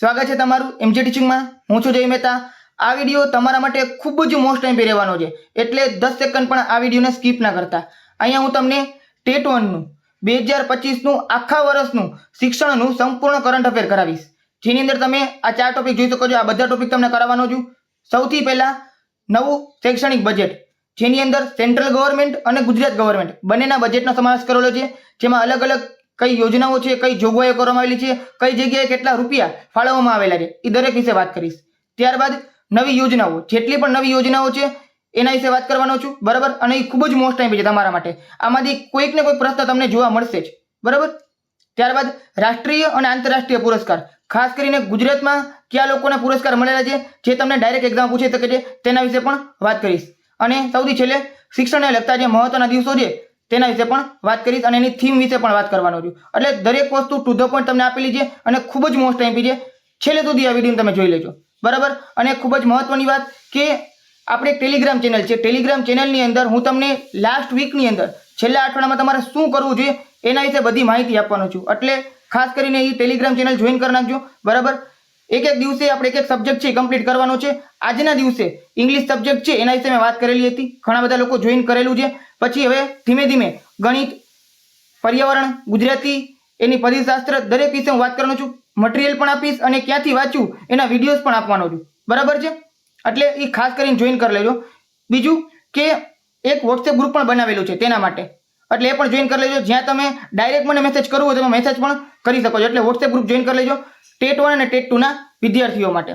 સ્વાગત છે તમારું એમજે ટીચિંગમાં હું છું જય મહેતા. આ વીડિયો તમારા માટે ખૂબ જ મોસ્ટ ટાઈમ રહેવાનો છે. એટલે દસ સેકન્ડ પણ આ વિડીયોને સ્કીપ ના કરતા. અહીંયા હું તમને ટેટ વનનું બે હજાર પચીસનું આખા વર્ષનું શિક્ષણનું સંપૂર્ણ કરંટ અફેર કરાવીશ. જેની અંદર તમે આ ચાર ટોપિક જોઈ શકો છો. આ બધા ટોપિક તમને કરાવવાનો છું. સૌથી પહેલાં નવું શૈક્ષણિક બજેટ જેની અંદર સેન્ટ્રલ ગવર્મેન્ટ અને ગુજરાત ગવર્મેન્ટ બંનેના બજેટનો સમાવેશ કરેલો છે. જેમાં અલગ અલગ કઈ યોજનાઓ છે, કઈ જોગવાઈઓ કરવામાં આવેલી છે, કઈ જગ્યાએ કેટલા રૂપિયા ફાળવવામાં આવેલા છે એ દરેક વિશે વાત કરીશ. ત્યારબાદ નવી યોજનાઓ, જેટલી પણ નવી યોજનાઓ છે, એના વિશે વાત કરવાનો છું, બરાબર? અને એ ખૂબ જ મોસ્ટ ટાઈમ છે તમારા માટે. આમાંથી કોઈક ને કોઈ પ્રશ્ન તમને જોવા મળશે જ, બરાબર? ત્યારબાદ રાષ્ટ્રીય અને આંતરરાષ્ટ્રીય પુરસ્કાર. ખાસ કરીને ગુજરાતમાં કયા લોકોને પુરસ્કાર મળેલા છે, જે તમને ડાયરેક્ટ એક્ઝામ પૂછી શકે છે તેના વિશે પણ વાત કરીશ. અને સૌથી છેલ્લે શિક્ષણને લગતા જે મહત્વના દિવસો છે તેના વિશે પણ વાત કરીશ અને એની થીમ વિશે પણ વાત કરવાનો છું. એટલે દરેક વસ્તુ ટુ ધ પોઈન્ટ તમને આપેલી છે અને ખૂબ જ મોસ્ટ ટાઈમ છે. છેલ્લે સુધી આ વીડિયો તમે જોઈ લેજો. બરાબર? અને ખૂબ જ મહત્વની વાત કે આપણે ટેલિગ્રામ ચેનલ છે. ટેલિગ્રામ ચેનલની અંદર હું તમને લાસ્ટ વીકની અંદર છેલ્લા અઠવાડિયામાં તમારે શું કરવું જોઈએ એના વિશે બધી માહિતી આપવાનો છું. એટલે ખાસ કરીને એ ટેલિગ્રામ ચેનલ જોઈન કરી નાખજો. બરાબર? એક એક દિવસે આપણે એક એક સબ્જેક્ટ છે કમ્પ્લીટ કરવાનો છે. આજના દિવસે ઇંગ્લિશ સબ્જેક્ટ છે એના વિશે મેં વાત કરેલી હતી. ઘણા બધા લોકો જોઈન કરેલું છે. પછી હવે ધીમે ધીમે ગણિત, પર્યાવરણ, ગુજરાતી, એની પરિશાસ્ત્ર દરેક વિશે હું વાત કરવાનો છું. મટીરિયલ પણ આપીશ અને ક્યાંથી વાંચું એના વિડીયોઝ પણ આપવાનો છું. બરાબર છે? એટલે એ ખાસ કરીને જોઈન કરી લેજો. બીજું કે એક વોટ્સએપ ગ્રુપ પણ બનાવેલું છે તેના માટે. એટલે એ પણ જોઈન કરી લેજો. જ્યાં તમે ડાયરેક્ટ મને મેસેજ કરવો હોય તો મેસેજ પણ કરી શકો છો. એટલે વોટ્સએપ ગ્રુપ જોઈન કરી લેજો. ટેટ વન અને ટેટ ટુના વિદ્યાર્થીઓ માટે.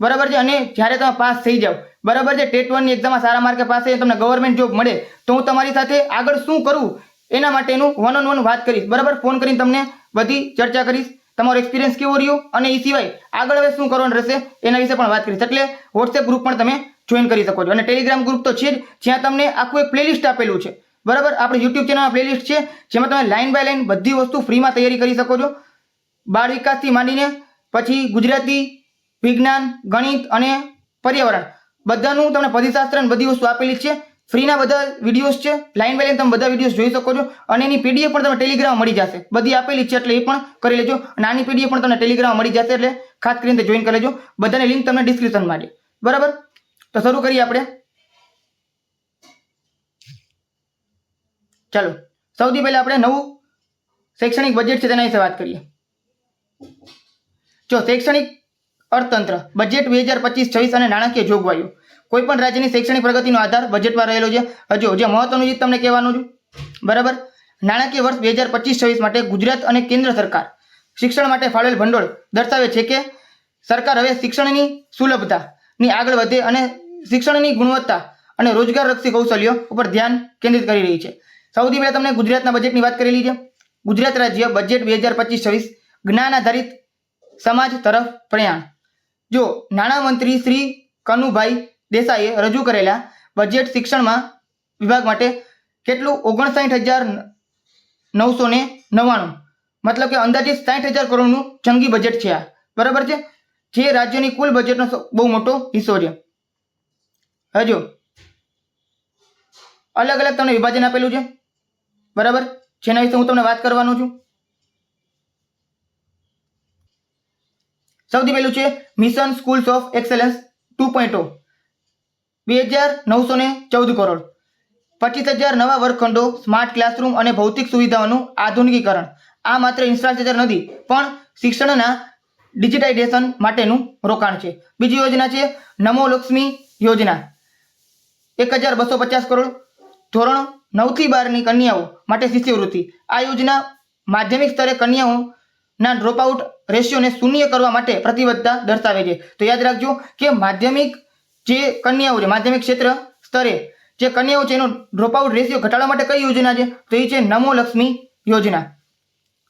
બરાબર છે? અને જ્યારે તમે પાસ થઈ જાઓ બરાબર છે? ટેટ વનની એક્ઝામમાં સારા માર્કે પાસે તમને ગવર્મેન્ટ જોબ મળે. તો હું તમારી સાથે આગળ શું કરું? એના માટેનું વન ઓન વન વાત કરીશ. બરાબર? ફોન કરીને તમને બધી ચર્ચા કરીશ. તમારો એક્સપિરિયન્સ કેવો રહ્યો? અને એ સિવાય આગળ હવે શું કરવાનું રહેશે? એના વિશે પણ વાત કરીશ. એટલે વોટ્સએપ ગ્રુપ પણ તમે જોઈન કરી શકો છો. અને ટેલિગ્રામ ગ્રુપ તો છે જ, જ્યાં તમને આખું એક પ્લેલિસ્ટ આપેલું છે. બરાબર? આપણે યુટ્યુબ ચેનલમાં પ્લેલિસ્ટ છે, જેમાં તમે લાઇન બાય લાઇન બધી વસ્તુ ફ્રીમાં તૈયારી કરી શકો છો. બાળ વિકાસથી માંડીને પછી ગુજરાતી, વિજ્ઞાન, ગણિત અને પર્યાવરણ. બધાનું તમને પદીશાસ્ત્ર અને બધી વસ્તુ આપેલી છે. ફ્રીના બધા વિડીયોઝ છે. લાઈન બાય લાઈન તમે બધા વિડીયોઝ જોઈ શકો છો. અને એની પીડીએફ પણ તમને ટેલિગ્રામ મળી જશે. બધી આપેલી છે એટલે એ પણ કરી લેજો. અને આની પીડીએફ પણ તમને ટેલિગ્રામ મળી જશે એટલે ખાસ કરીને જોઈન કરી લેજો. બધાની લિંક તમને ડિસ્ક્રિપ્શનમાં છે બરાબર? તો શરૂ કરીએ આપણે. ચાલો. સૌથી પહેલા આપણે નવું શૈક્ષણિક બજેટ છે તેના વિશે વાત કરીએ. જો શૈક્ષણિક અર્થતંત્ર. બજેટ બે હજાર પચીસ, છવ્વીસ અને નાણાકીય જોગવાઈઓ. કોઈ પણ રાજ્યની શૈક્ષણિક પ્રગતિનો આધાર બજેટમાં રહેલો છે. હજુ, જે મહત્વનું છે તમને કહેવાનું છું. બરાબર? નાણાકીય વર્ષ બે હજાર પચીસ, છવ્વીસ માટે ગુજરાત અને કેન્દ્ર સરકાર શિક્ષણ માટે ફાળવેલ ભંડોળ દર્શાવે છે કે સરકાર હવે શિક્ષણની સુલભતાની આગળ વધે અને શિક્ષણની ગુણવત્તા અને રોજગારલક્ષી કૌશલ્યો ઉપર ધ્યાન કેન્દ્રિત કરી રહી છે. સૌથી પહેલાં તમને ગુજરાતના બજેટની વાત કરેલી છે. ગુજરાત રાજ્ય બજેટ બે હજાર પચીસ, છવ્વીસ જ્ઞાન આધારિત સમાજ તરફ પ્રયાણ. જો નાણામંત્રી શ્રી કનુભાઈ દેસાઈએ રજૂ કરેલા બજેટ શિક્ષણમાં વિભાગ માટે કેટલું ઓગણસાઠ હજાર નવસો ને નવ્વાણું? મતલબ કે અંદાજિત સાઠ હજાર કરોડનું જંગી બજેટ છે આ. બરાબર છે? જે રાજ્યની કુલ બજેટનો બહુ મોટો હિસ્સો છે. હજુ. અલગ અલગ તમને વિભાજન આપેલું છે. બરાબર? જેના વિશે હું તમને વાત કરવાનો છું. સૌથી પહેલું છે mission schools of excellence two point બે હજાર નવસો ને ચૌદ કરોડ. પચીસ હજાર નવા વર્ગખંડો સ્માર્ટ ક્લાસરૂમ અને ભૌતિક સુવિધાઓનું આધુનિકીકરણ. આ માત્ર ઇન્ફ્રાસ્ટ્રક્ચર નથી, પણ શિક્ષણના ડિજિટાઇઝેશન માટેનું રોકાણ છે. બીજી યોજના છે નમો લક્ષ્મી યોજના. એક હજાર બસો પચાસ કરોડ. ધોરણ નવથી બારની કન્યાઓ માટે શિષ્યવૃત્તિ. આ યોજના માધ્યમિક સ્તરે કન્યાઓના ડ્રોપઆઉટ રેશિયોને શૂન્ય કરવા માટે પ્રતિબદ્ધતા દર્શાવે છે. તો યાદ રાખજો કે માધ્યમિક જે કન્યાઓ છે, માધ્યમિક ક્ષેત્ર સ્તરે જે કન્યાઓ છે, એનો ડ્રોપઆઉટ રેશિયો ઘટાડવા માટે કઈ યોજના છે? તો એ છે નમો લક્ષ્મી યોજના.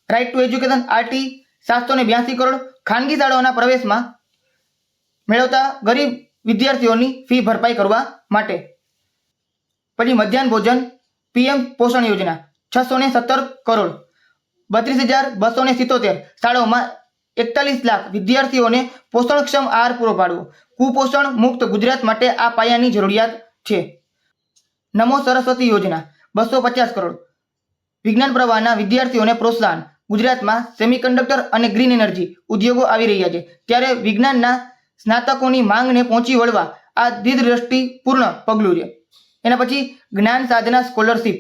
રાઇટ ટુ એજ્યુકેશન આરટી સાતસો ને બ્યાસી કરોડ ખાનગી શાળાઓના પ્રવેશમાં મેળવતા ગરીબ વિદ્યાર્થીઓની ફી ભરપાઈ કરવા માટે. પછી મધ્યાહન ભોજન, પીએમ પોષણ યોજના, છસો ને સત્તર કરોડ. બત્રીસ હજાર બસો ને સિત્તોતેર. શાળાઓમાં એકતાલીસ લાખ વિદ્યાર્થીઓને પોષણક્ષમ આહાર પૂરો પાડવો. કુપોષણ મુક્ત ગુજરાત માટે આ પાયાની જરૂરિયાત છે. નમો સરસ્વતી યોજના, બસો પચાસ કરોડ. વિજ્ઞાન પ્રવાહના વિદ્યાર્થીઓને પ્રોત્સાહન. ગુજરાતમાં સેમિકન્ડક્ટર અને ગ્રીન એનર્જી ઉદ્યોગો આવી રહ્યા છે. ત્યારે વિજ્ઞાનના સ્નાતકોની માંગને પહોંચી વળવા આ દીર્ઘદ્રષ્ટિપૂર્ણ પગલું છે. એના પછી જ્ઞાન સાધના સ્કોલરશીપ,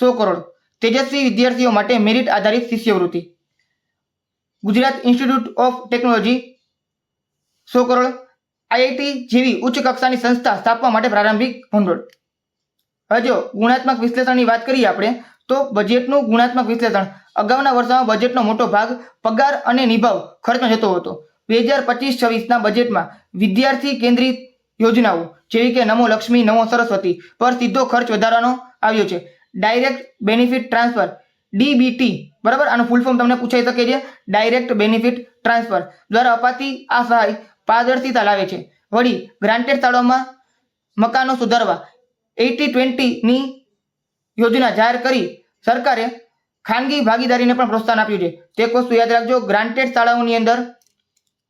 સો કરોડ. તેજસ્વી વિદ્યાર્થીઓ માટે મેરિટ આધારિત શિષ્યવૃત્તિ. ગુજરાત ઇન્સ્ટિટ્યૂટ ઓફ ટેકનોલોજી સો કરોડ આઈઆઈટી જેવી ઉચ્ચ કક્ષાની સંસ્થા સ્થાપવા માટે પ્રારંભિક ભંડોળ. હજો ગુણાત્મક વિશ્લેષણની વાત કરીએ આપણે, તો બજેટનું ગુણાત્મક વિશ્લેષણ અગાઉના વર્ષોમાં બજેટનો મોટો ભાગ પગાર અને નિભાવ ખર્ચમાં જતો હતો. બે હજાર પચીસ છવ્વીસના બજેટમાં વિદ્યાર્થી કેન્દ્રિત યોજનાઓ, જેવી કે નમો લક્ષ્મી, નમો સરસ્વતી, પર સીધો ખર્ચ વધારવાનો આવ્યો છે. ડાયરેક્ટ બેનિફિટ ટ્રાન્સફર ડીબીટી બરાબર? આનું ફૂલ ફોર્મ તમને પૂછાઈ શકે છે. ડાયરેક્ટ બેનિફિટ ટ્રાન્સફર દ્વારા અપાતી આ સહાય પારદર્શિતા લાવે છે. વળી ગ્રાન્ટેડ શાળાઓમાં મકાનો સુધારવા. એટી ટ્વેન્ટીની યોજના જાહેર કરી સરકારે ખાનગી ભાગીદારીને પણ પ્રોત્સાહન આપ્યું છે. તે એક વસ્તુ યાદ રાખજો. ગ્રાન્ટેડ શાળાઓની અંદર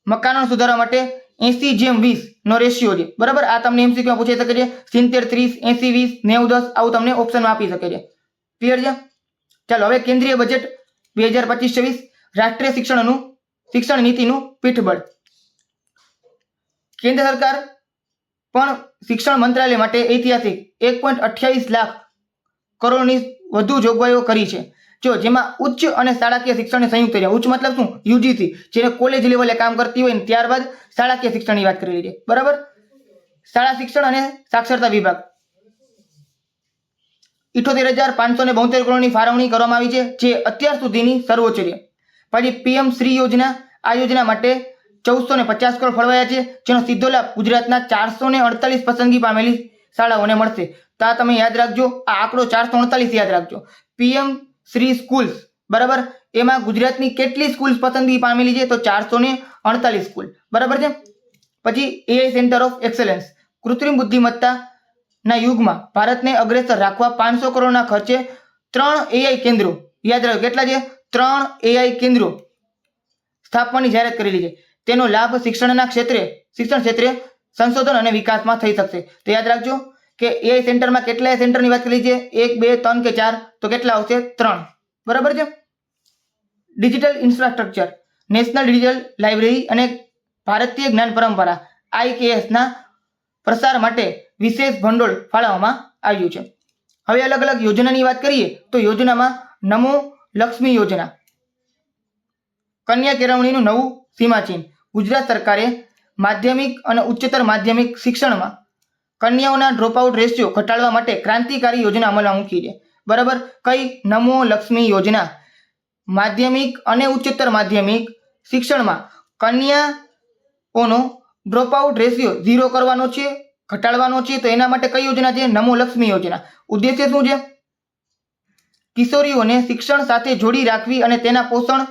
મકાનો સુધારવા માટે એસી જેમ વીસ, નો રેશિયો છે. બરાબર? આ તમને એમસીક્યુમાં પૂછાઈ શકે છે? સિત્તેર, ત્રીસ એસી વીસ, નેવું, દસ, આવું તમને ઓપ્શનમાં આપી શકે છે. ક્લિયર છે? ચાલો, હવે કેન્દ્રીય બજેટ બે હજાર પચીસ, છવ્વીસ, રાષ્ટ્રીય શિક્ષણનું, શિક્ષણ નીતિનું પીઠબળ. કેન્દ્ર સરકાર પણ શિક્ષણ મંત્રાલય માટે ઐતિહાસિક એક પોઈન્ટ અઠ્યાવીસ લાખ કરોડની વધુ જોગવાઈઓ કરી છે. જો જેમાં ઉચ્ચ અને શાળાકીય શિક્ષણને સંયુક્ત રહ્યા. ઉચ્ચ મતલબ શું? યુજીસી જેને કોલેજ લેવલે કામ કરતી હોય ત્યારબાદ શાળાકીય શિક્ષણની વાત કરેલી છે. બરાબર? શાળા શિક્ષણ અને સાક્ષરતા વિભાગ. ઇઠોતેર હજાર પાંચસો ને બોતેર કરોડની ફાળવણી કરવામાં આવી છે, જે અત્યાર સુધીની સર્વોચ્ચ છે. પછી પીએમ શ્રી યોજના, આ યોજના માટે ચૌદસો ને પચાસ કરોડ ફળવાયા છે, જેનો સીધો લાભ ગુજરાતના ચારસો ને અડતાલીસ પસંદગી પામેલી શાળાઓને મળશે. તો આ તમે યાદ રાખજો, આ આંકડો ચારસો અડતાલીસ યાદ રાખજો. પીએમ શ્રી સ્કૂલ્સ બરાબર? એમાં ગુજરાતની કેટલી સ્કૂલ્સ પસંદગી પામેલી છે? તો ચારસો ને અડતાલીસ સ્કૂલ બરાબર છે? પછી એઆઈ સેન્ટર ઓફ એક્સલન્સ કૃત્રિમ બુદ્ધિમત્તાના યુગમાં ભારતને અગ્રેસર રાખવા પાંચસો કરોડના ખર્ચે ત્રણ એઆઈ કેન્દ્રો, યાદ રાખો કેટલા છે? ત્રણ એઆઈ કેન્દ્રો સ્થાપવાની જાહેરાત કરેલી છે. તેનો લાભ શિક્ષણના ક્ષેત્રે, શિક્ષણ ક્ષેત્રે સંશોધન અને વિકાસમાં થઈ શકશે. તો યાદ રાખજો કે એ સેન્ટરમાં કેટલા સેન્ટરની વાત કરી છે? એક, બે, ત્રણ કે ચાર? તો કેટલા આવશે? ત્રણ. બરાબર છે? Digital infrastructure national digital library અને ભારતીય જ્ઞાન પરંપરા આઈકેએસના પ્રસાર માટે વિશેષ ભંડોળ ફાળવવામાં આવ્યું છે. હવે અલગ અલગ યોજનાની વાત કરીએ, તો યોજનામાં નમો લક્ષ્મી યોજના, કન્યા કેળવણીનું નવું સીમાચિહ્ન, ગુજરાત સરકારે માધ્યમિક અને ઉચ્ચતર માધ્યમિક શિક્ષણમાં કન્યાઓના ડ્રોપઆઉટ રેશિયો ઘટાડવા માટે ક્રાંતિકારી યોજના અમલમાં મૂકી છે. બરાબર? કઈ નમો લક્ષ્મી યોજના? માધ્યમિક અને ઉચ્ચતર માધ્યમિક શિક્ષણમાં કન્યાઓનો ડ્રોપઆઉટ રેશિયો ઝીરો કરવાનો છે, ઘટાડવાનો છે, તો એના માટે કઈ યોજના છે? નમો લક્ષ્મી યોજના. ઉદ્દેશ્ય શું છે? કિશોરીઓને શિક્ષણ સાથે જોડી રાખવી અને તેના પોષણ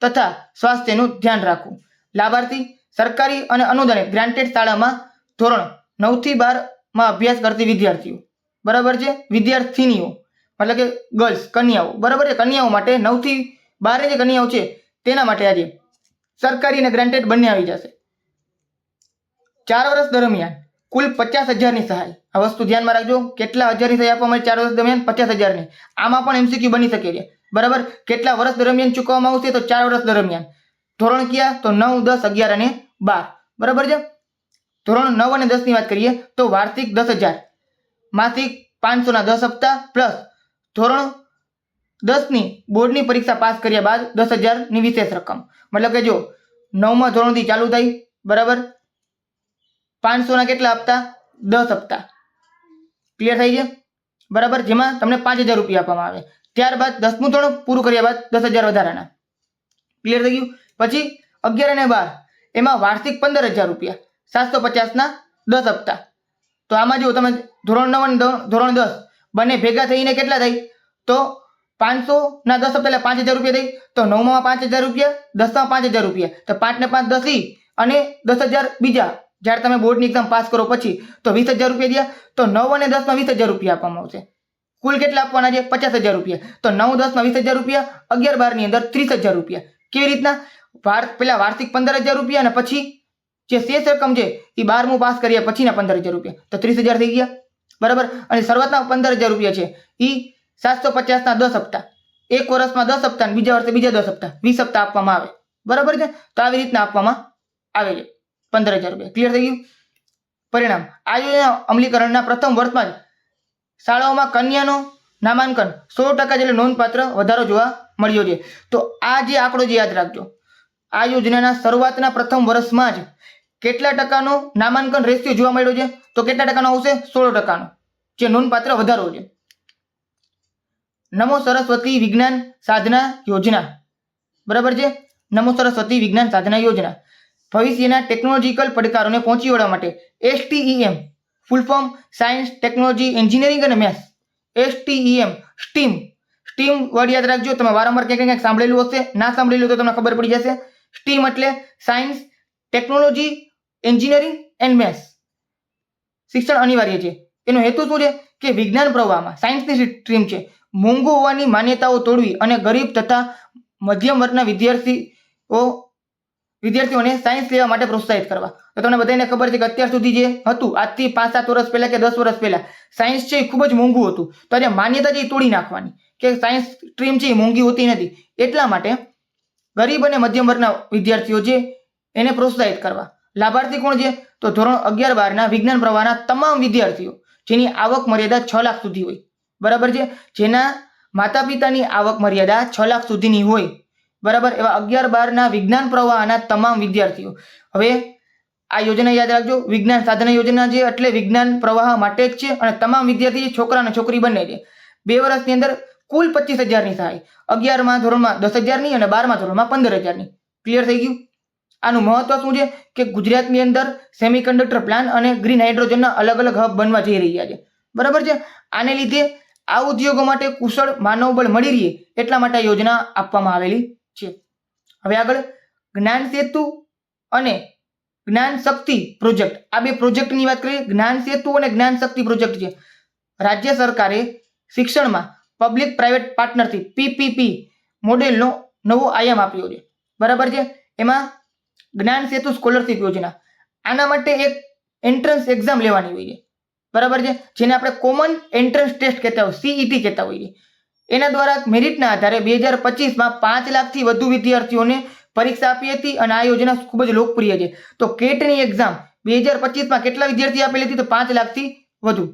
તથા સ્વાસ્થ્યનું ધ્યાન રાખવું. લાભાર્થી, સરકારી અને અનુદાનિત ગ્રાન્ટેડ શાળામાં ધોરણ નવથી બારમાં અભ્યાસ કરતી વિદ્યાર્થીઓ. બરાબર છે? વિદ્યાર્થીનીઓ. મતલબ કે ગર્લ્સ કન્યાઓ. બરાબર છે? કન્યાઓ માટે નવથી બારે જે કન્યાઓ છે, તેના માટે આજે સરકારી અને ગ્રાન્ટેડ બંને આવી જશે. ચાર વર્ષ દરમિયાન કુલ પચાસ હજારની સહાય. આ વસ્તુ ધ્યાનમાં રાખજો. કેટલા હજારની સહાય આપવામાં આવે ચાર વર્ષ દરમિયાન? પચાસ હજારની. આમાં પણ એમસીક્યુ બની શકે છે. બરાબર? કેટલા વર્ષ દરમિયાન ચૂકવવામાં આવશે તો ચાર વર્ષ દરમિયાન. ધોરણ કયા? તો નવ, દસ, અગિયાર અને બાર. બરાબર છે? ધોરણ નવ અને દસની વાત કરીએ તો વાર્ષિક દસ હજાર, માસિક પાંચસોના દસ હપ્તા પ્લસ ધોરણ દસની બોર્ડની પરીક્ષા પાસ કર્યા બાદ દસ હજારની વિશેષ રકમ. મતલબ કે જો નવમા ધોરણથી ચાલુ થઈ, બરાબર? પાંચસોના કેટલા હપ્તા? દસ હપ્તા. ક્લિયર થઈ છે બરાબર? જેમાં તમને પાંચ હજાર રૂપિયા આપવામાં આવે. ત્યારબાદ દસમું ધોરણ પૂરું કર્યા બાદ દસ હજાર વધારાના. ક્લિયર થઈ ગયું? પછી અગિયાર અને બાર, એમાં વાર્ષિક પંદર હજાર રૂપિયા. સાતસો પચાસના દસ હપ્તા. તો આમાં જુઓ તમે ધોરણ નવ અને ધોરણ દસ બંને ભેગા થઈને કેટલા થાય તો પાંચસો ના દસ હપ્તા એટલે પાંચ હજાર રૂપિયા થઈ. તો નવમાં પાંચ હજાર રૂપિયા, દસમાં પાંચ હજાર રૂપિયા. તો પાંચને પાંચ દસ અને દસ હજાર બીજા. જ્યારે તમે બોર્ડની એક્ઝામ પાસ કરો પછી, તો વીસ હજાર રૂપિયા દયા તો નવ અને દસમાં વીસ હજાર રૂપિયા આપવામાં આવશે. કુલ કેટલા આપવાના છે? પચાસ હજાર રૂપિયા. તો નવ, દસમાં વીસ હજાર રૂપિયા, અગિયાર બારની અંદર ત્રીસ હજાર રૂપિયા. કેવી રીતના? પહેલાં વાર્ષિક પંદર હજાર રૂપિયા અને પછી જે શેષ રકમ છે, એ બારમું પાસ કર્યા પછીના પંદર હજાર રૂપિયા. તો ત્રીસ હજાર થઈ ગયા. બરાબર? અને શરૂઆતના પંદર હજાર રૂપિયા છે. એ સાતસો પચાસના દસ હપ્તા. એક વર્ષમાં દસ હપ્તા અને બીજા વર્ષે બીજા દસ હપ્તા. વીસ હપ્તા આપવામાં આવે. બરાબર છે? તો આવી રીતના આપવામાં આવે છે. પંદર હજાર રૂપિયા. ક્લિયર થઈ ગયું? પરિણામ. આ યોજના અમલીકરણના પ્રથમ વર્ષમાં જ શાળાઓમાં કન્યાનો નામાંકન સો ટકા જેટલો નોંધપાત્ર વધારો જોવા મળ્યો છે. તો આ જે આંકડો જે યાદ રાખજો. આ યોજનાના શરૂઆતના પ્રથમ વર્ષમાં જ કેટલા ટકાનો નામાંકન રેશિયો જોવા મળ્યો છે? તો કેટલા ટકાનો આવશે? સોળ ટકાનો. જે નોંધપાત્ર વધારો છે. નમો સરસ્વતી વિજ્ઞાન સાધના યોજના. બરાબર છે? નમો સરસ્વતી વિજ્ઞાન સાધના યોજના. ભવિષ્યના ટેકનોલોજીકલ પડકારોને પહોંચી વળવા માટે STEM full form science, technology, engineering અને maths. STEM steam. Steam word યાદ રાખજો, તમે વારંવાર ક્યાંક ક્યાંક સાંભળેલું હશે. ના સાંભળેલું તો તમને ખબર પડી જશે. સ્ટીમ એટલે science, technology engineering and maths શિક્ષણ અનિવાર્ય છે. એનો હેતુ શું છે? કે વિજ્ઞાન પ્રવાહમાં સાયન્સની સ્ટ્રીમ છે. મોંઘું હોવાની માન્યતાઓ તોડવી અને ગરીબ તથા મધ્યમ વર્ગના વિદ્યાર્થીઓ, વિદ્યાર્થીઓને સાયન્સ લેવા માટે પ્રોત્સાહિત કરવા. તો તમને બધાને ખબર છે કે અત્યાર સુધી જે હતું, આજથી પાંચ સાત વર્ષ પહેલાં કે દસ વર્ષ પહેલાં સાયન્સ છે એ ખૂબ જ મોંઘું હતું. તો આજે માન્યતા છે તોડી નાખવાની. કે સાયન્સ સ્ટ્રીમ છે એ મોંઘી હોતી નથી. એટલા માટે ગરીબ અને મધ્યમ વર્ગના વિદ્યાર્થીઓ છે, એને પ્રોત્સાહિત કરવા. લાભાર્થી કોણ છે? તો ધોરણ અગિયાર બારના વિજ્ઞાન પ્રવાહના તમામ વિદ્યાર્થીઓ, જેની આવક મર્યાદા છ લાખ સુધી હોય. બરાબર છે? જેના માતા પિતાની આવક મર્યાદા છ લાખ સુધીની હોય. બરાબર? એવા અગિયાર બારના વિજ્ઞાન પ્રવાહના તમામ વિદ્યાર્થીઓ. હવે આ યોજના યાદ રાખજો. વિજ્ઞાન સાધના યોજના છે એટલે વિજ્ઞાન પ્રવાહ માટે જ છે અને તમામ વિદ્યાર્થી છોકરા અને છોકરી બંને છે. બે વર્ષની અંદર કુલ પચીસ હજારની સહાય અગિયારમાં ધોરણમાં દસ હજારની અને બારમા ધોરણમાં પંદર હજારની. ક્લિયર થઈ ગયું? આનું મહત્વ શું છે? કે ગુજરાતની અંદર સેમિકન્ડક્ટર પ્લાન અને ગ્રીન હાઇડ્રોજનના અલગ અલગ હબ બનવા જઈ રહ્યા છે. બરાબર છે? આને લીધે આ ઉદ્યોગો માટે કુશળ માનવબળ મળી રહે એટલા માટે યોજના આપવામાં આવેલી છે. હવે આગળ જ્ઞાન સેતુ અને જ્ઞાન શક્તિ પ્રોજેક્ટ. આ બે પ્રોજેક્ટની વાત કરીએ. જ્ઞાન સેતુ અને જ્ઞાન શક્તિ પ્રોજેક્ટ છે. રાજ્ય સરકારે શિક્ષણમાં પબ્લિક પ્રાઇવેટ પાર્ટનરથી પીપીપી મોડેલનો નવો આયામ આપ્યો છે. બરાબર છે? એમાં જ્ઞાન સેતુ સ્કોલરશિપ યોજના. આના માટે એક એન્ટ્રન્સ એક્ઝામ લેવાની હોય છે. બરાબર છે? જેને આપણે કોમન એન્ટ્રન્સ ટેસ્ટ કહેતા હોય સીઈટી કહેતા હોઈએ એના દ્વારા મેરિટના આધારે બે હજાર પચીસમાં પાંચ લાખથી વધુ વિદ્યાર્થીઓને પરીક્ષા આપી હતી અને આ યોજના ખૂબ જ લોકપ્રિય છે. તો કેટની એક્ઝામ બે હજાર પચીસમાં કેટલા વિદ્યાર્થી આપેલી હતી? તો પાંચ લાખથી વધુ.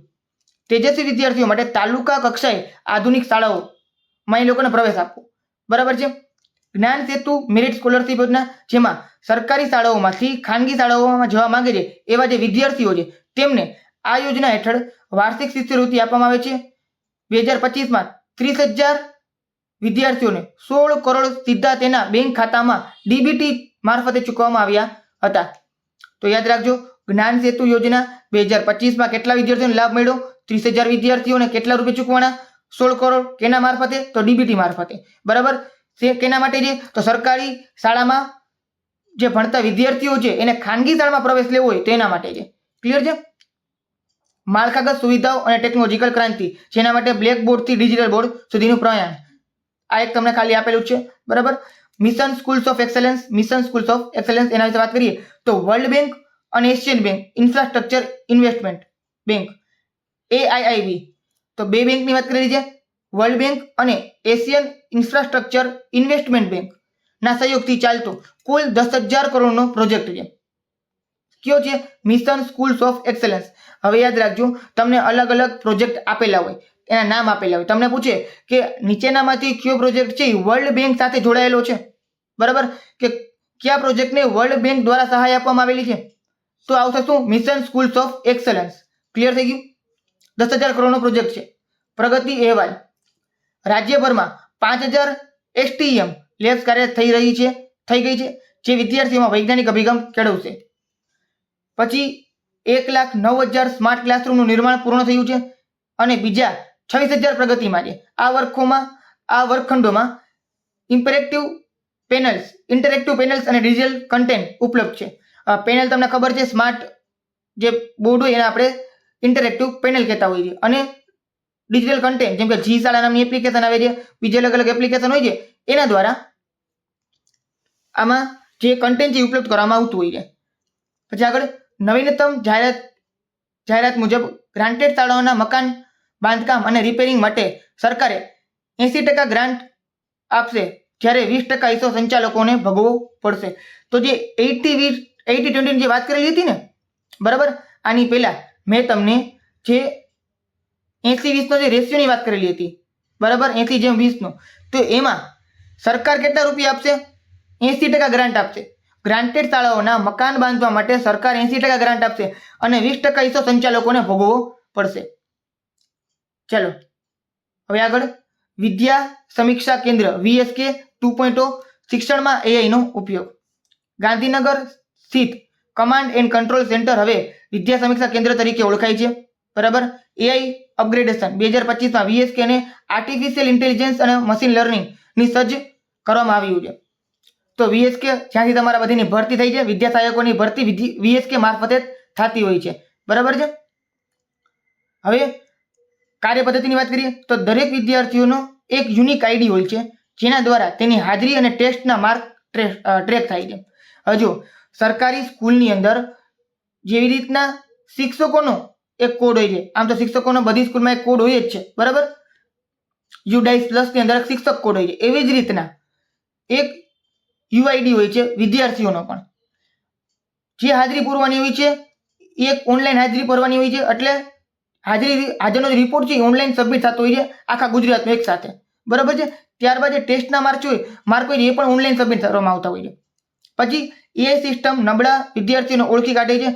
તેજસ્વી વિદ્યાર્થીઓ માટે તાલુકા કક્ષાએ આધુનિક શાળાઓમાં એ લોકોને પ્રવેશ આપવો. બરાબર છે? જ્ઞાન સેતુ મેરિટ સ્કોલરશિપ યોજના, જેમાં સરકારી શાળાઓમાંથી, ખાનગી શાળાઓમાં જવા માંગે છે એવા જે વિદ્યાર્થીઓ છે, તેમને આ યોજના હેઠળ વાર્ષિક શિષ્યવૃત્તિ આપવામાં આવે છે. બે હજાર પચીસમાં ત્રીસ હજાર વિદ્યાર્થીઓને સોળ કરોડ સીધા તેના બેંક ખાતામાં ડીબીટી મારફતે ચૂકવવામાં આવ્યા હતા. તો યાદ રાખજો, જ્ઞાન સેતુ યોજના બે હજાર પચીસમાં કેટલા વિદ્યાર્થીઓને લાભ મળ્યો? ત્રીસ હજાર વિદ્યાર્થીઓને કેટલા રૂપિયા ચૂકવાના સોળ કરોડ કેના મારફતે? તો ડીબીટી મારફતે. બરાબર? કેના માટે છે? તો સરકારી શાળામાં જે ભણતા વિદ્યાર્થીઓ છે, એને ખાનગી શાળામાં પ્રવેશ લેવો હોય તેના માટે છે. ક્લિયર છે? માળખાગત સુવિધાઓ અને ટેકનોલોજીકલ ક્રાંતિ, જેના માટે બ્લેક બોર્ડથી ડિજિટલ બોર્ડ સુધીનું પ્રયાણ. આ એક તમને ખાલી આપેલું છે, બરાબર? Mission schools of excellence mission schools of excellence એના વિશે વાત કરીએ તો વર્લ્ડ બેંક અને Asian bank infrastructure investment bank AIIB તો બે બેંકની વાત કરી છે વર્લ્ડ બેંક અને એશિયન ઇન્ફ્રાસ્ટ્રક્ચર ઇન્વેસ્ટમેન્ટ બેંક ના સહયોગથી ચાલતો. કુલ દસ હજાર કરોડનો પ્રોજેક્ટ છે. કયો છે? મિશન સ્કૂલ્સ ઓફ એક્સેલન્સ હવે યાદ રાખજો, તમને અલગ અલગ પ્રોજેક્ટ આપેલા હોય, એના નામ આપેલા હોય. તમને પૂછે કે નીચેનામાંથી કયો પ્રોજેક્ટ છે? એ વર્લ્ડ બેંક સાથે જોડાયેલો છે. બરાબર? કે કયા પ્રોજેક્ટને વર્લ્ડ બેંક દ્વારા સહાય આપવામાં આવેલી છે? તો આવશે શું? Mission schools of excellence clear થઈ ગયું? દસ હજાર કરોડનો પ્રોજેક્ટ છે. પ્રગતિ અહેવાલ. રાજ્યભરમાં પાંચ હજાર એસટીએમ લેબ્સ કાર્ય થઈ રહી છે. થઈ ગઈ છે, જે વિદ્યાર્થીઓમાં વૈજ્ઞાનિક અભિગમ કેળવશે. પછી એક લાખ નવ હજાર સ્માર્ટ ક્લાસરૂમનું નિર્માણ પૂર્ણ થયું છે અને બીજા છવ્વીસ હજાર પ્રગતિમાં છે. આ વર્ગોમાં, આ વર્ગખંડોમાં ઇમ્પરેક્ટિવ પેનલ્સ, ઇન્ટરેક્ટિવ પેનલ્સ અને ડિજિટલ કન્ટેન્ટ ઉપલબ્ધ છે. પેનલ તમને ખબર છે, સ્માર્ટ જે બોર્ડ હોય એને આપણે ઇન્ટરેક્ટિવ પેનલ કહેતા હોઈએ છીએ. અને ડિજિટલ કન્ટેન્ટ, જેમ કે જી શાળા નામની એપ્લિકેશન આવે છે, બીજી અલગ અલગ એપ્લિકેશન હોય છે, એના દ્વારા આમાં જે કન્ટેન્ટ છે ઉપલબ્ધ કરવામાં આવતું હોય છે. પછી આગળ નવીનતમ જાહેરાત જાહેરાત મુજબ ગ્રાન્ટેડ શાળાઓના મકાન, બાંધકામ અને રિપેરિંગ માટે સરકારે એંસી ટકા ગ્રાન્ટ આપશે. જ્યારે વીસ ટકા હિસ્સો સંચાલકોને ભોગવવો પડશે. તો જે એઇટી વીસ એઇટી ટ્વેન્ટીની જે વાત કરેલી હતી ને, બરાબર? આની પહેલાં મેં તમને જે એંસી વીસનો જે રેશિયોની વાત કરેલી હતી. બરાબર? એંસી જેમ વીસનો. તો એમાં સરકાર કેટલા રૂપિયા આપશે? એંસી ટકા ગ્રાન્ટ આપશે. ગ્રાન્ટેડ શાળાઓના મકાન બાંધવા માટે સરકાર એંસી ટકા ગ્રાન્ટ આપશે અને વીસ ટકા હિસ્સો સંચાલકોને ભોગવવો પડશે. ચાલો, હવે આગળ. વિદ્યા સમીક્ષા કેન્દ્ર, વીએસકે ટુ પોઈન્ટ શિક્ષણમાં એઆઈનો ઉપયોગ. ગાંધીનગર સ્થિત કમાન્ડ એન્ડ કંટ્રોલ સેન્ટર હવે વિદ્યા સમીક્ષા કેન્દ્ર તરીકે ઓળખાય છે. બરાબર? એઆઈ અપગ્રેડેશન, બે હજાર પચીસમાં વીએસકે ને આર્ટિફિશિયલ ઇન્ટેલિજન્સ અને મશીન લર્નિંગની સજ્જ કરવામાં આવ્યું છે. તો વીએસકે જ્યાંથી તમારા બધીની ભરતી થઈ છે વિદ્યા સહાયકોની ભરતી વીએસકે મારફતે થતી હોય છે. બરાબર છે? હવે કાર્ય પદ્ધતિની વાત કરીએ, તો દરેક વિદ્યાર્થીઓનો એક યુનિક આઈડી હોય છે, જેના દ્વારા તેની હાજરી અને ટેસ્ટના માર્ક ટ્રેક થાય છે. હજુ સરકારી સ્કૂલની અંદર જેવી રીતના શિક્ષકોનો એક કોડ હોય છે. આમ તો શિક્ષકોનો બધી સ્કૂલમાં એક કોડ હોય જ છે. બરાબર? યુડાઇસ પ્લસની અંદર શિક્ષક કોડ હોય છે. એવી જ રીતના એક યુઆઈડી હોય છે, વિદ્યાર્થીઓનો પણ. જે હાજરી પૂરવાની હોય છે એક ઓનલાઈન હાજરી ભરવાની હોય છે, એટલે હાજરી હાજરનો જે રિપોર્ટ છે ઓનલાઈન સબમિટ થતો હોય છે, આખા ગુજરાતમાં એક સાથે. બરાબર છે? ત્યારબાદ જે ટેસ્ટના માર્ક હોય માર્ક હોય એ પણ ઓનલાઈન સબમિટ કરવામાં આવતા હોય છે. પછી એ સિસ્ટમ નબળા વિદ્યાર્થીઓને ઓળખી કાઢે છે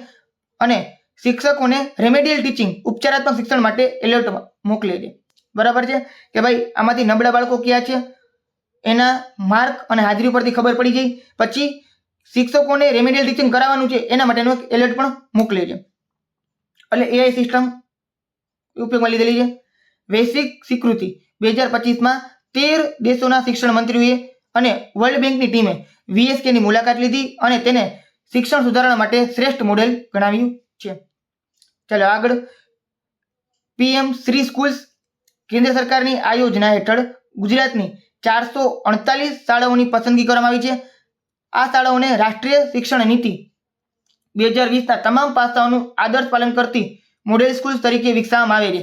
અને શિક્ષકોને રેમેડિયલ ટીચિંગ ઉપચારાત્મક શિક્ષણ માટે એલર્ટ મોકલે છે. બરાબર છે? કે ભાઈ આમાંથી નબળા બાળકો ક્યાં છે? એના માર્ક અને હાજરી ઉપરથી ખબર પડી ગઈ. પછી શિક્ષકોને રેમેડિયલ ટીચિંગ કરાવવાનું છે, એના માટેનું એક એલર્ટ પણ મોકલે છે. એટલે એઆઈ સિસ્ટમ ઉપયોગમાં લીધેલી છે. વૈશ્વિક સ્વીકૃતિ, બે હજાર પચીસમાં તેર દેશોના શિક્ષણ મંત્રીઓએ અને વર્લ્ડ બેંકની ટીમે વીએસકેની મુલાકાત લીધી અને તેને શિક્ષણ સુધારણા માટે શ્રેષ્ઠ મોડેલ ગણાવ્યું છે. ચાલો આગળ. પીએમ શ્રી સ્કૂલ્સ કેન્દ્ર સરકારની આ યોજના હેઠળ ગુજરાતની ચારસો અડતાલીસ શાળાઓની પસંદગી કરવામાં આવી છે. આ શાળાઓને રાષ્ટ્રીય શિક્ષણ નીતિ બે હજાર વીસના તમામ પાસાઓનું આદર્શ પાલન કરતી મોડેલ સ્કૂલ તરીકે વિકસાવવામાં આવે છે.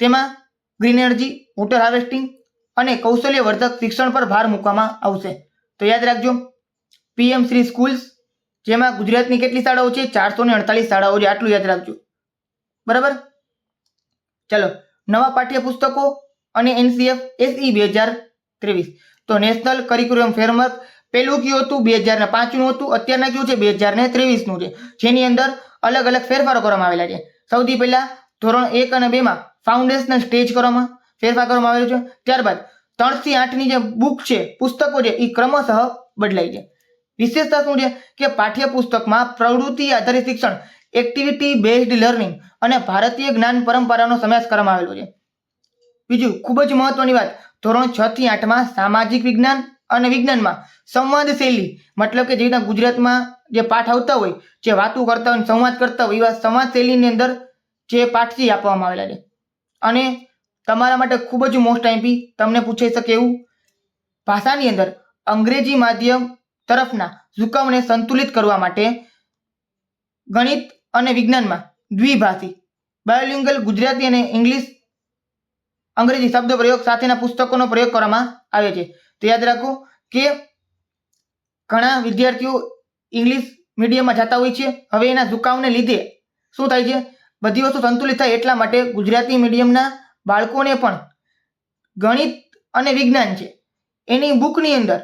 તેમાં ગ્રીન એનર્જી, વોટર હાર્વેસ્ટિંગ અને કૌશલ્યવર્ધક શિક્ષણ પર ભાર મૂકવામાં આવશે. તો યાદ રાખજો, પીએમ શ્રી સ્કૂલ્સ, જેમાં ગુજરાતની કેટલી શાળાઓ છે? ચારસો ને અડતાલીસ શાળાઓ છે, આટલું યાદ રાખજો. બરાબર? ચાલો, નવા પાઠ્યપુસ્તકો અને એનસીએફ એસઈ બે હજાર ત્રેવીસ. તો નેશનલ કરિક્યુલમ ફ્રેમવર્ક પહેલું કયું હતું? બે હજાર ને પાંચનું હતું. અત્યારના કયું છે? બે હજાર ને ત્રેવીસનું છે. જેની અંદર અલગ અલગ ફેરફારો કરવામાં આવેલા છે. સૌથી પહેલા ધોરણ એક અને બેમાં ફાઉન્ડેશનલ સ્ટેજ કરવામાં ફેરફાર કરવામાં આવેલો છે. ત્યારબાદ ત્રણથી આઠની જે બુક છે, પુસ્તકો છે એ ક્રમશઃ બદલાય છે. વિશેષતા શું છે? કે પાઠ્યપુસ્તકમાં પ્રવૃત્તિ આધારિત શિક્ષણ એક્ટિવિટી બેઝડ લર્નિંગ અને ભારતીય જ્ઞાન પરંપરાનો સમાવેશ કરવામાં આવેલો છે. બીજું, ખૂબ જ મહત્વની વાત, ધોરણ છ થી આઠમાં સામાજિક વિજ્ઞાન અને વિજ્ઞાનમાં સંવાદ શૈલી મતલબ કે જે રીતના ગુજરાતમાં જે પાઠ આવતા હોય, જે વાતો કરતા હોય, સંવાદ કરતા હોય, એવા સંવાદ શૈલીની અંદર જે પાઠથી આપવામાં આવેલા છે. અને તમારા માટે ખૂબ જ મોસ્ટ આઈપી તમને પૂછાઈ શકે એવું, ભાષાની અંદર અંગ્રેજી માધ્યમ તરફના ઝુકાવને સંતુલિત કરવા માટે ગણિત અને વિજ્ઞાનમાં દ્વિભાષી બાયોલિંગલ ગુજરાતી અને ઇંગ્લિશ અંગ્રેજી શબ્દ પ્રયોગ સાથેના પુસ્તકોનો પ્રયોગ કરવામાં આવે છે. તો યાદ રાખો કે ઘણા વિદ્યાર્થીઓ ઇંગ્લિશ મીડિયમમાં જતા હોય છે. હવે એના ઝુકાવને લીધે શું થાય છે? બધી વસ્તુ સંતુલિત થાય એટલા માટે ગુજરાતી મીડિયમના બાળકોને પણ ગણિત અને વિજ્ઞાન છે. એની બુકની અંદર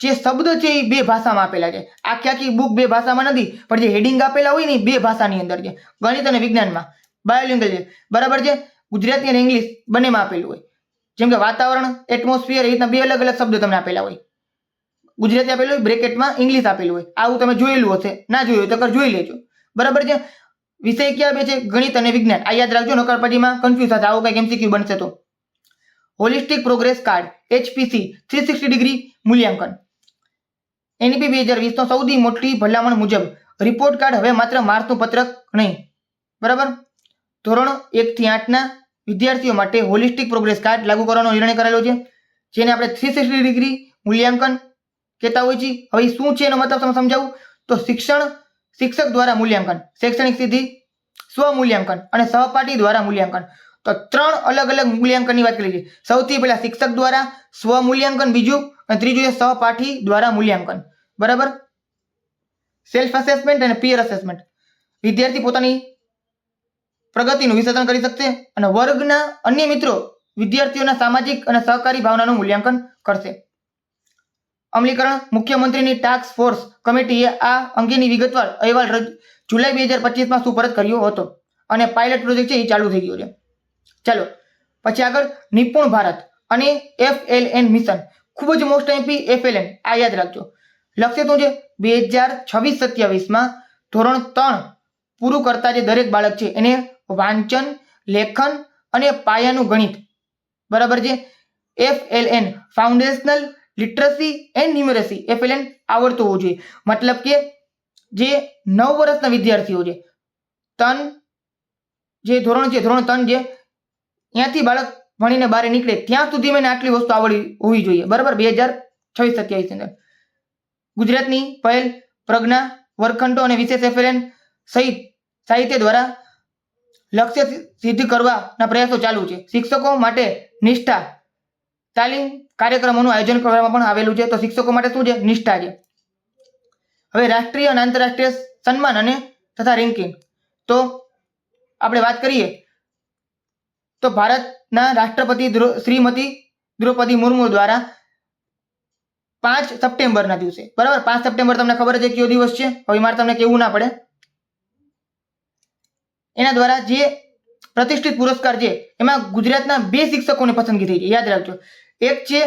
જે શબ્દ છે એ બે ભાષામાં આપેલા છે. આખી આખી બુક બે ભાષામાં નથી, પણ જે હેડિંગ આપેલા હોય ને એ બે ભાષાની અંદર છે. ગણિત અને વિજ્ઞાનમાં. બાયોલિંગલ છે. બરાબર છે? ગુજરાતી અને ઇંગ્લિશ બંનેમાં આપેલું હોય. જેમ કે વાતાવરણ એટમોસ્ફિયર એ રીતના બે અલગ અલગ શબ્દો તમને આપેલા હોય. ગુજરાતી આપેલું હોય, બ્રેકેટમાં ઇંગ્લિશ આપેલું હોય. આવું તમે જોયેલું હશે, ના જોયું હોય તો જોઈ લેજો. બરાબર છે? વિષય ક્યાં બે છે? ગણિત અને વિજ્ઞાન. આ યાદ રાખજો નકર પછીમાં કન્ફ્યુઝ થશે. આવું કંઈક એમસીક્યુ બનશે તો. Holistic progress card HPC three sixty degree મૂલ્યાંકન. એનપી બે હજાર વીસનો સૌથી મોટી ભલામણ મુજબ રિપોર્ટ કાર્ડ હવે માત્ર માર્ચનું પત્રક નહીં. બરાબર? ધોરણ એકથી આઠના વિદ્યાર્થીઓ માટે હોલિસ્ટિક પ્રોગ્રેસ કાર્ડ લાગુ કરવાનો નિર્ણય કરેલો છે, જેને આપણે થ્રી સિક્સટી ડિગ્રી મૂલ્યાંકન કહેતા હોય છે હવે શું છે એનો મતલબ તમે સમજાવું? તો શિક્ષણ શિક્ષક દ્વારા મૂલ્યાંકન, શૈક્ષણિક સિદ્ધિ સ્વ મૂલ્યાંકન અને સહપાઠી દ્વારા મૂલ્યાંકન. તો ત્રણ અલગ અલગ મૂલ્યાંકનની વાત કરી છે સૌથી પહેલા શિક્ષક દ્વારા સ્વ મૂલ્યાંકન બીજું અને ત્રીજું છે સહપાઠી દ્વારા મૂલ્યાંકન. બરાબર? સેલ્ફ અસેસમેન્ટ અને પિયર અસેસમેન્ટ વિદ્યાર્થી પોતાની પ્રગતિનું વિસર્જન કરી શકશે અને વર્ગના અન્ય મિત્રો વિદ્યાર્થીઓના સામાજિક અને સહકારી ભાવનાનું મૂલ્યાંકન કરશે. અમલીકરણ મુખ્યમંત્રીની ટાસ્ક ફોર્સ કમિટીએ આ અંગેની વિગતવાર અહેવાલ જુલાઈ બે હજાર પચીસમાં સુપરત કર્યો હતો અને પાયલટ પ્રોજેક્ટ છે એ ચાલુ થઈ ગયો છે. ચાલો, પછી આગળ નિપુણ ભારત અને એફએલએન મિશન ખૂબ જ મોસ્ટ એમપી એફએલએન, આ યાદ રાખજો. લક્ષ્ય શું છે? બે હજાર છવ્વીસ સત્યાવીસમાં ધોરણ ત્રણ પૂરું કરતા જે દરેક બાળક છે એને વાંચન, લેખન અને પાયાનું ગણિત. બરાબર છે? FLN foundational literacy and numeracy FLN આવડતું હોવું જોઈએ. મતલબ કે જે નવ વર્ષના વિદ્યાર્થીઓ છે. તન જે ધોરણ છે, ધોરણ ત્રણ જે ત્યાંથી બાળક ભણીને બહાર નીકળે, ત્યાં સુધી મને આટલી વસ્તુ આવડી હોવી જોઈએ. બરાબર? બે હજાર છવ્વીસ સત્યાવીસ અંદર. ગુજરાતની પહેલ, પ્રજ્ઞા, વર્ગખંડો અને વિશેષ એફએલએન સહિત સાહિત્ય દ્વારા લક્ષ્ય સિદ્ધ કરવાના પ્રયાસો ચાલુ છે. શિક્ષકો માટે નિષ્ઠા તાલીમ કાર્યક્રમોનું આયોજન કરવામાં પણ આવેલું છે. તો શિક્ષકો માટે શું છે? નિષ્ઠા છે. હવે રાષ્ટ્રીય અને આંતરરાષ્ટ્રીય સન્માન અને તથા રેન્કિંગ તો આપણે વાત કરીએ. તો ભારતના રાષ્ટ્રપતિ શ્રીમતી દ્રૌપદી મુર્મુ દ્વારા પાંચ સપ્ટેમ્બરના દિવસે. બરાબર? પાંચ સપ્ટેમ્બર તમને ખબર છે કયો દિવસ છે? હવે મારે તમને કેવું ના પડે. એના દ્વારા જે પ્રતિષ્ઠિત પુરસ્કાર છે, એમાં ગુજરાતના બે શિક્ષકોની પસંદગી થઈ છે. યાદ રાખજો. એક છે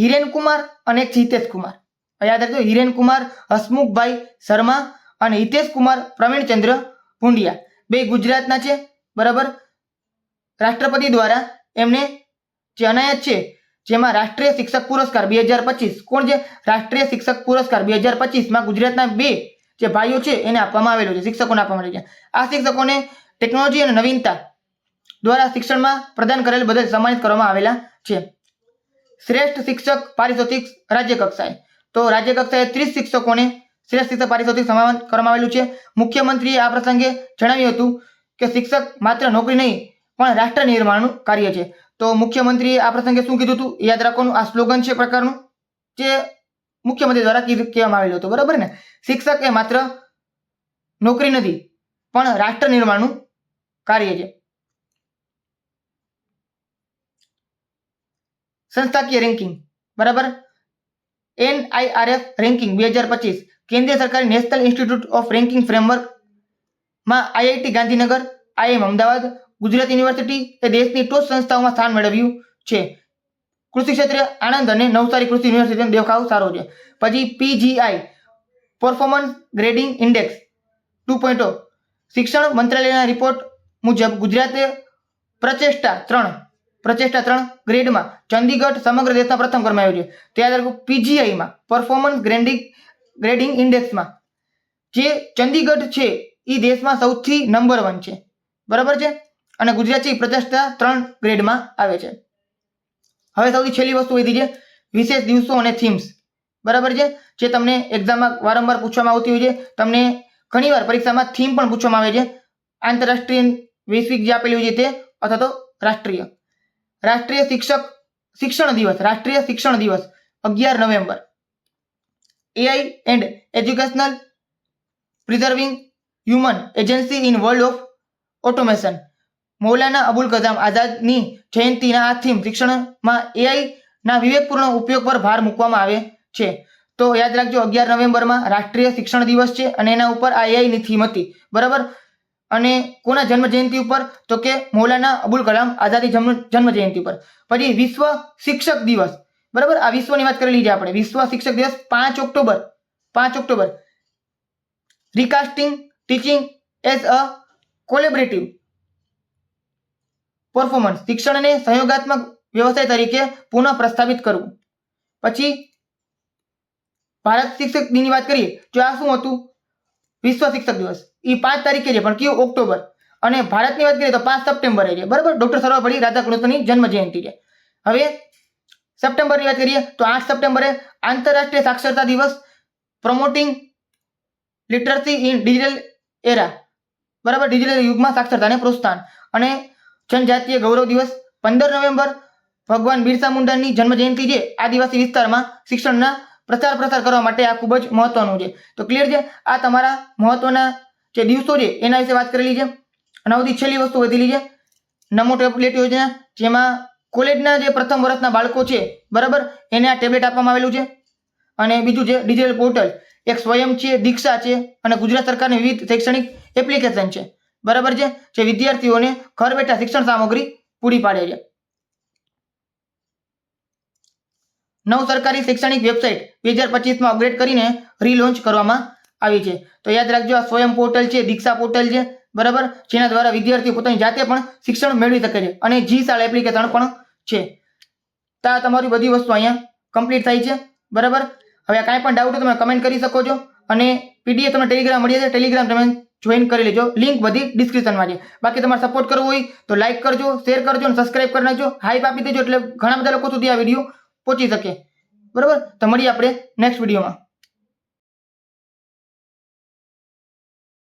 હિરેન કુમાર અને એક છે હિતેશ કુમાર યાદ રાખજો હિરેન કુમાર હસમુખભાઈ શર્મા અને હિતેશ કુમાર પ્રવીણચંદ્ર ભુંડિયા. બે ગુજરાતના છે, બરાબર? રાષ્ટ્રપતિ દ્વારા એમને જે અનાયત છે, જેમાં રાષ્ટ્રીય શિક્ષક પુરસ્કાર બે હજાર પચીસ. કોણ છે? રાષ્ટ્રીય શિક્ષક પુરસ્કાર બે હજાર પચીસમાં ગુજરાતના બે જે ભાઈઓ છે, એને આપવામાં આવેલો છે, શિક્ષકોને આપવામાં આવેલો છે. આ શિક્ષકોને ટેકનોલોજી અને નવીનતા દ્વારા શિક્ષણમાં પ્રદાન કરેલ બદલ સન્માનિત કરવામાં આવેલા છે. શ્રેષ્ઠ શિક્ષક પારિતોષિક રાજ્ય કક્ષાએ. તો રાજ્ય કક્ષાએ ત્રીસ શિક્ષકોને શ્રેષ્ઠ શિક્ષક પારિતોષિક સન્માન કરવામાં આવેલું છે. મુખ્યમંત્રીએ આ પ્રસંગે જણાવ્યું હતું કે શિક્ષક માત્ર નોકરી નહીં, પણ રાષ્ટ્ર નિર્માણનું કાર્ય છે. તો મુખ્યમંત્રીએ આ પ્રસંગે શું કીધું હતું? યાદ રાખવાનું, આ સ્લોગન છે પ્રકારનું, જે મુખ્યમંત્રી દ્વારા કીધું, કહેવામાં આવેલું હતું. બરાબર ને? શિક્ષક એ માત્ર નોકરી નથી, પણ રાષ્ટ્ર નિર્માણનું કાર્ય છે. સંસ્થાકીય રેન્કિંગ બરાબર? એનઆઈઆરએફ રેન્કિંગ બે હજાર પચીસ, કેન્દ્રીય સરકારી national institute of ranking ફ્રેમવર્કમાં IIT Gandhinagar IIM Ahmedabad, Gujarat university એ દેશની ટોચ સંસ્થાઓમાં સ્થાન મેળવ્યું છે. કૃષિ ક્ષેત્રે આણંદ અને નવસારી કૃષિ યુનિવર્સિટીનો દેખાવ સારો છે. પછી PGI performance grading index two point શિક્ષણ મંત્રાલયના રિપોર્ટ મુજબ ગુજરાતે પ્રચેષ્ટા ત્રણ પ્રચેષ્ટા ત્રણ ગ્રેડમાં ચંદીગઢ સમગ્ર દેશના પ્રથમ ક્રમે આવ્યું છે. ત્યાર પીજીઆઈમાં પરફોર્મન્સ ગ્રેડિંગ ગ્રેડિંગ ઇન્ડેક્સમાં જે ચંદીગઢ છે, એ દેશમાં સૌથી નંબર વન છે. બરાબર છે? અને ગુજરાત છે પ્રચેષ્ટા ત્રણ ગ્રેડમાં આવે છે. હવે સૌથી છેલ્લી વસ્તુ વધી છે, વિશેષ દિવસો અને થીમ્સ બરાબર છે? જે તમને એક્ઝામમાં વારંવાર પૂછવામાં આવતી હોય છે. તમને ઘણીવાર પરીક્ષામાં થીમ પણ પૂછવામાં આવે છે. આંતરરાષ્ટ્રીય વૈશ્વિક જે આપેલી છે તે, અથવા તો રાષ્ટ્રીય. રાષ્ટ્રીય શિક્ષક શિક્ષણ દિવસ, રાષ્ટ્રીય શિક્ષણ દિવસ, અગિયાર November. AI and educational preserving human agency in world of automation Maulana Abul Kalam આઝાદની જયંતિના આ થીમ શિક્ષણમાં એઆઈના વિવેકપૂર્ણ ઉપયોગ પર ભાર મૂકવામાં આવે છે. તો યાદ રાખજો, અગિયાર નવેમ્બરમાં રાષ્ટ્રીય શિક્ષણ દિવસ છે અને એના ઉપર આ એઆઈની થીમ હતી. બરાબર? અને કોના જન્મ જયંતિ ઉપર? તો કે મૌલાના અબુલ કલામ આઝાદી જન્મ જયંતિ ઉપર. પછી વિશ્વ શિક્ષક દિવસ. બરાબર? આ વિશ્વની વાત કરેલી છે આપણે. વિશ્વ શિક્ષક દિવસ પાંચ ઓક્ટોબર. પાંચ October. Recasting, teaching as a collaborative performance. શિક્ષણને સહયોગાત્મક વ્યવસાય તરીકે પુનઃ પ્રસ્થાપિત કરવું. પછી ભારત શિક્ષક દિનની વાત કરીએ. તો આ શું હતું? વિશ્વ શિક્ષક દિવસ. એ પાંચ તારીખે છે, પણ કયું ઓક્ટોબર? અને ભારતની વાત કરીએ તો પાંચ સપ્ટેમ્બરે છે, બરાબર? ડોક્ટર સર્વપલ્લી રાધાકૃષ્ણની જન્મ જયંતિ છે. હવે સપ્ટેમ્બરની વાત કરીએ તો આઠ સપ્ટેમ્બરે આંતરરાષ્ટ્રીય સાક્ષરતા દિવસ promoting literacy in digital era બરાબર? ડિજિટલ યુગમાં સાક્ષરતાને પ્રોત્સાહન. અને જનજાતીય ગૌરવ દિવસ, પંદર નવેમ્બર, ભગવાન બિરસા મુંડાની જન્મ જયંતિ છે. આદિવાસી વિસ્તારમાં શિક્ષણના પ્રચાર પ્રસાર કરવા માટે આ ખૂબ જ મહત્વનું છે. તો ક્લિયર છે? આ તમારા મહત્વના જે દિવસો છે, એના વિશે વાત કરેલી છે. અને સૌથી છેલ્લી વસ્તુ વધેલી છે. નમો ટેબ્લેટ યોજના, જેમાં કોલેજના જે પ્રથમ વર્ષના બાળકો છે, બરાબર? એને આ ટેબ્લેટ આપવામાં આવેલું છે. અને બીજું છે, ડિજિટલ પોર્ટલ. એક સ્વયં છે, દીક્ષા છે અને ગુજરાત સરકારની વિવિધ શૈક્ષણિક એપ્લિકેશન છે. બરાબર છે? જે વિદ્યાર્થીઓને ઘર બેઠા શિક્ષણ સામગ્રી પૂરી પાડે છે. નવ સરકારી શૈક્ષણિક વેબસાઇટ. બે હજાર પચીસમાં અપગ્રેડ કરીને રીલોન્ચ કરવામાં આવી છે. તો યાદ રાખજો, આ સ્વયં પોર્ટલ છે, દીક્ષા પોર્ટલ છે, બરાબર? જેના દ્વારા વિદ્યાર્થીઓ પોતાની જાતે પણ શિક્ષણ મેળવી શકે છે અને જી શાળા એપ્લિકેશન પણ છે. તો આ તમારી બધી વસ્તુ અહીંયા કમ્પ્લીટ થાય છે, બરાબર? હવે કાંઈ પણ ડાઉટ હોય તમે કમેન્ટ કરી શકો છો અને પીડીએફ તમને ટેલિગ્રામ મળી જશે. ટેલિગ્રામ તમે જોઈન કરી લેજો. લિંક બધી ડિસ્ક્રિપ્શનમાં છે. બાકી તમારે સપોર્ટ કરવો હોય તો લાઇક કરજો શેર કરજો અને સબસ્ક્રાઇબ કરી નાખજો. હાઈપ આપી દેજો એટલે ઘણા બધા લોકો સુધી આ વીડિયો પહોંચી શકે. બરાબર? તો મળીએ આપણે નેક્સ્ટ વિડીયોમાં